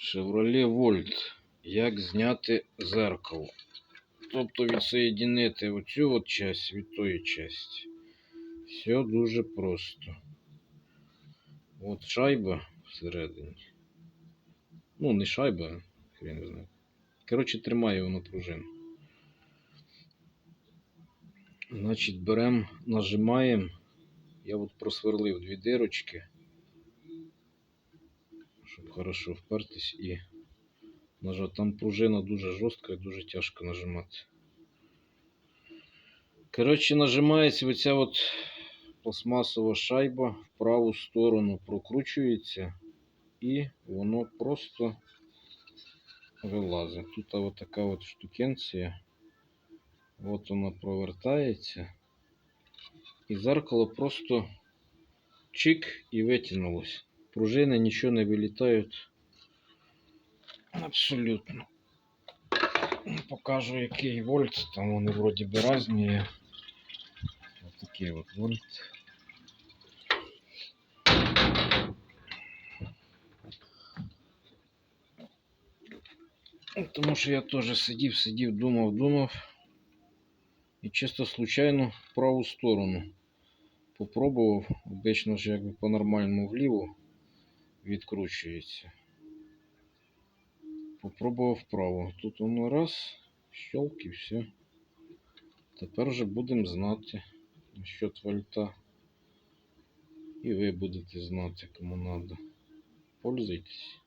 Chevrolet Volt. Як зняти зеркало. Тобто відсоєдинити оцю от часть від тої часті. Все дуже просто. От шайба всередині. Ну, не шайба, хрен знає. Коротше, тримає воно пружину. Значить, беремо, нажимаємо. Я от просверлив дві дирочки, щоб хорошо впертись і нажати. Там пружина дуже жорстка і дуже тяжко нажимати. Коротше, нажимається оця от пластмасова шайба в праву сторону прокручується і воно просто вилазить. Тут от така от штукенція. От воно провертається. І зеркало просто чик і витягнулось. Пружини нічого не вилітають. Абсолютно. Покажу який вольт. Там вони вроді би різні. Ось такий от вольт. Тому що я теж сидів, сидів, думав, думав. І чисто случайно в праву сторону попробував. Обично ж якби по-нормальному вліво відкручується. Попробував вправо. Тут воно раз, щелк і все. Тепер вже будемо знати насчет вольта. І ви будете знати, кому треба. Пользуйтесь.